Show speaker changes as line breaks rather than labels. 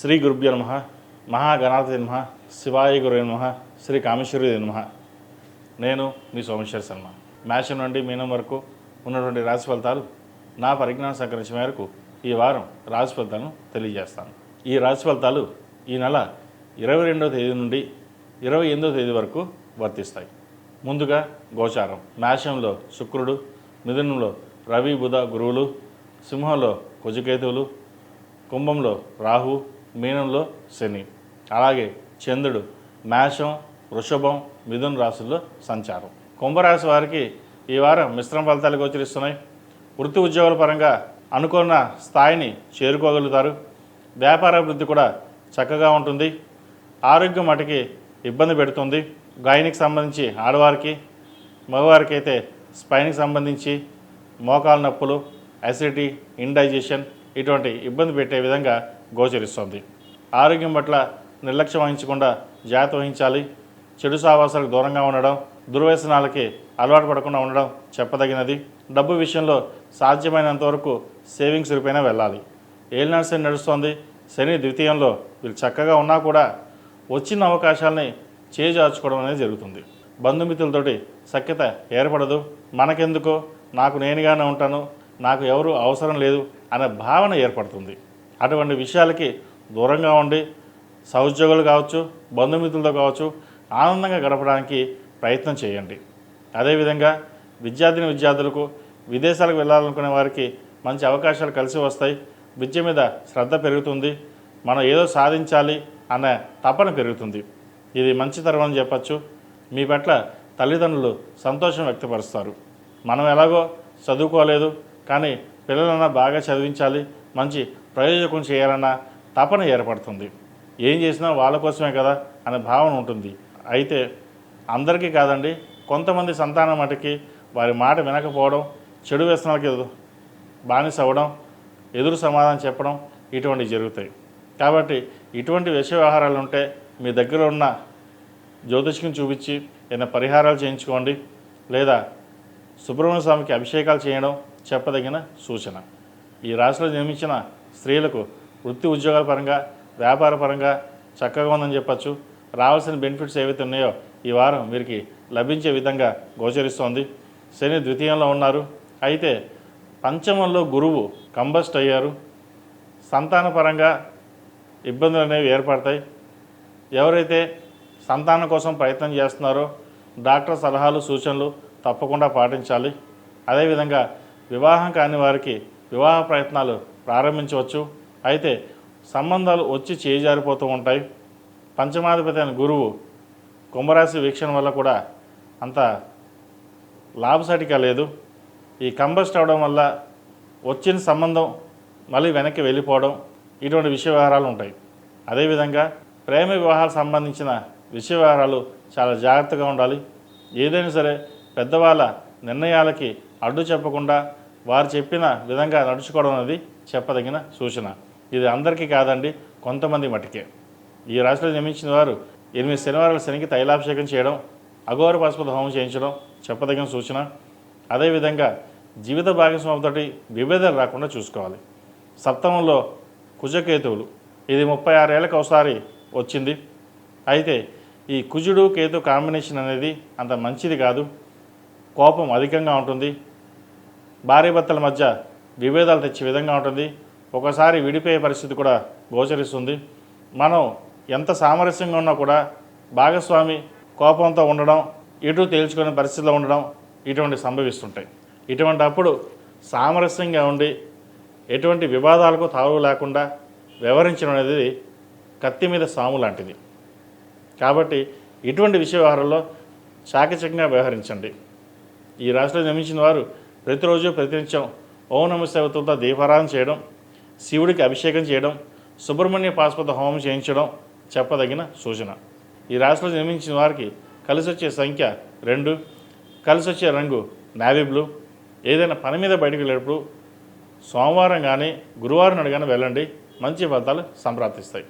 శ్రీ గురుభ్యో నమ మహాగణాధి నమ శివాయ గురు నమ శ్రీ కామేశ్వరి నమ. నేను మీ సోమేశ్వర శర్మ. మేషం నుండి మీనం వరకు ఉన్నటువంటి రాశి ఫలితాలు నా పరిజ్ఞానం సంకరించిన మేరకు ఈ వారం రాశి ఫలితాలను తెలియజేస్తాను. ఈ రాశి ఫలితాలు ఈ నెల ఇరవై రెండవ తేదీ నుండి ఇరవై ఎనిమిదవ తేదీ వరకు వర్తిస్తాయి. ముందుగా గోచారం. మేషంలో శుక్రుడు మిథునంలో రవి బుధ గురువులు సింహంలో కుజకేతువులు కుంభంలో రాహు మీనంలో శని అలాగే చంద్రుడు మేషం వృషభం మిథున రాశుల్లో సంచారం. కుంభరాశి వారికి ఈ వారం మిశ్రమ ఫలితాలు గోచరిస్తున్నాయి. వృత్తి ఉద్యోగుల పరంగా అనుకున్న స్థాయిని చేరుకోగలుగుతారు. వ్యాపార అభివృద్ధి కూడా చక్కగా ఉంటుంది. ఆరోగ్యం మటుకి ఇబ్బంది పెడుతుంది. గాయనికి సంబంధించి ఆడవారికి మగవారికి అయితే స్పైన్కి సంబంధించి మోకాలు నొప్పులు అసిడిటీ ఇండైజెషన్ ఇటువంటి ఇబ్బంది పెట్టే విధంగా గోచరిస్తుంది. ఆరోగ్యం పట్ల నిర్లక్ష్యం వహించకుండా జాగ్రత్త వహించాలి. చెడు సావాసాలకు దూరంగా ఉండడం దుర్వ్యసనాలకి అలవాటు పడకుండా ఉండడం చెప్పదగినది. డబ్బు విషయంలో సాధ్యమైనంత వరకు సేవింగ్స్ రూపైనా వెళ్ళాలి. ఏలినాడు శని నడుస్తోంది. శని ద్వితీయంలో వీళ్ళు చక్కగా ఉన్నా కూడా వచ్చిన అవకాశాలని చేజార్చుకోవడం అనేది జరుగుతుంది. బంధుమిత్రులతోటి సఖ్యత ఏర్పడదు. మనకెందుకో? నాకు నేనుగానే ఉంటాను. నాకు ఎవరు అవసరం లేదు అనే భావన ఏర్పడుతుంది. అటువంటి విషయాలకి దూరంగా ఉండి సహోద్యోగులు కావచ్చు బంధుమిత్రులతో కావచ్చు ఆనందంగా గడపడానికి ప్రయత్నం చేయండి. అదేవిధంగా విద్యార్థిని విద్యార్థులకు విదేశాలకు వెళ్ళాలనుకునే వారికి మంచి అవకాశాలు కలిసి వస్తాయి. విద్య మీద శ్రద్ధ పెరుగుతుంది. మనం ఏదో సాధించాలి అనే తపన పెరుగుతుంది. ఇది మంచి తరం అని చెప్పచ్చు. మీ పట్ల తల్లిదండ్రులు సంతోషం వ్యక్తపరుస్తారు. మనం ఎలాగో చదువుకోలేదు కానీ పిల్లలన్నా బాగా చదివించాలి మంచి ప్రయోజకం చేయాలన్న తపన ఏర్పడుతుంది. ఏం చేసినా వాళ్ళ కోసమే కదా అనే భావన ఉంటుంది. అయితే అందరికీ కాదండి కొంతమంది సంతానం మటుకి వారి మాట వినకపోవడం చెడు వ్యసనాలకి బానిస అవ్వడం ఎదురు సమాధానం చెప్పడం ఇటువంటివి జరుగుతాయి. కాబట్టి ఇటువంటి విష వ్యవహారాలు ఉంటే మీ దగ్గర ఉన్న జ్యోతిష్కిని చూపించి ఏదైనా పరిహారాలు చేయించుకోండి లేదా సుబ్రహ్మణ్య స్వామికి అభిషేకాలు చేయడం చెప్పదగిన సూచన. ఈ రాశిలో జన్మించిన స్త్రీలకు వృత్తి ఉద్యోగాల పరంగా వ్యాపార పరంగా చక్కగా ఉందని చెప్పచ్చు. రావాల్సిన బెనిఫిట్స్ ఏవైతే ఉన్నాయో ఈ వారం వీరికి లభించే విధంగా గోచరిస్తోంది. శని ద్వితీయంలో ఉన్నారు. అయితే పంచమంలో గురువు కంబస్ట్ అయ్యారు. సంతానపరంగా ఇబ్బందులు అనేవి ఏర్పడతాయి. ఎవరైతే సంతానం కోసం ప్రయత్నం చేస్తున్నారో డాక్టర్ సలహాలు సూచనలు తప్పకుండా పాటించాలి. అదేవిధంగా వివాహం కాని వారికి వివాహ ప్రయత్నాలు ప్రారంభించవచ్చు. అయితే సంబంధాలు వచ్చి చేజారిపోతూ ఉంటాయి. పంచమాధిపతి అయిన గురువు కుంభరాశి వీక్షణ వల్ల కూడా అంత లాభసాటిగా లేదు. ఈ కంబస్ట్ అవడం వల్ల వచ్చిన సంబంధం మళ్ళీ వెనక్కి వెళ్ళిపోవడం ఇటువంటి విషయ వ్యవహారాలు ఉంటాయి. అదేవిధంగా ప్రేమ వివాహాలకు సంబంధించిన విషయ వ్యవహారాలు చాలా జాగ్రత్తగా ఉండాలి. ఏదైనా సరే పెద్దవాళ్ళ నిర్ణయాలకి అడ్డు చెప్పకుండా వారు చెప్పిన విధంగా నడుచుకోవడం అనేది చెప్పదగిన సూచన. ఇది అందరికీ కాదండి కొంతమంది మటుకే. ఈ రాశిలో నియమించిన వారు ఎనిమిది శనివారాల శనికి తైలాభిషేకం చేయడం అఘోర పశుపతి హోమం చేయించడం చెప్పదగిన సూచన. అదేవిధంగా జీవిత భాగస్వామితోటి విభేదాలు రాకుండా చూసుకోవాలి. సప్తమంలో కుజకేతువులు. ఇది ముప్పై ఆరేళ్ళకి ఒకసారి వచ్చింది. అయితే ఈ కుజుడు కేతు కాంబినేషన్ అనేది అంత మంచిది కాదు. కోపం అధికంగా ఉంటుంది. భార్యభర్తల మధ్య విభేదాలు తెచ్చే విధంగా ఉంటుంది. ఒకసారి విడిపోయే పరిస్థితి కూడా గోచరిస్తుంది. మనం ఎంత సామరస్యంగా ఉన్నా కూడా భాగస్వామి కోపంతో ఉండడం ఇటు తేల్చుకునే పరిస్థితిలో ఉండడం ఇటువంటి సంభవిస్తుంటాయి. ఇటువంటి అప్పుడు సామరస్యంగా ఉండి ఎటువంటి వివాదాలకు తావు లేకుండా వ్యవహరించడం అనేది కత్తి మీద సాము లాంటిది. కాబట్టి ఇటువంటి విషయ వ్యవహారంలో చాకచక్యంగా వ్యవహరించండి. ఈ రాశిలో జన్మించిన వారు ప్రతిరోజు ప్రతినిత్యం ఓం నమ శివతులతో దీపారాధన చేయడం శివుడికి అభిషేకం చేయడం సుబ్రహ్మణ్య పాశుపత హోమం చేయించడం చెప్పదగిన సూచన. ఈ రాశిలో జన్మించిన వారికి కలిసి వచ్చే సంఖ్య రెండు కలిసి వచ్చే రంగు నావీ బ్లూ. ఏదైనా పని మీద బయటకు వెళ్ళేటప్పుడు సోమవారం కానీ గురువారం నాడు కానీ వెళ్ళండి. మంచి ఫలితాలు సంప్రాప్తిస్తాయి.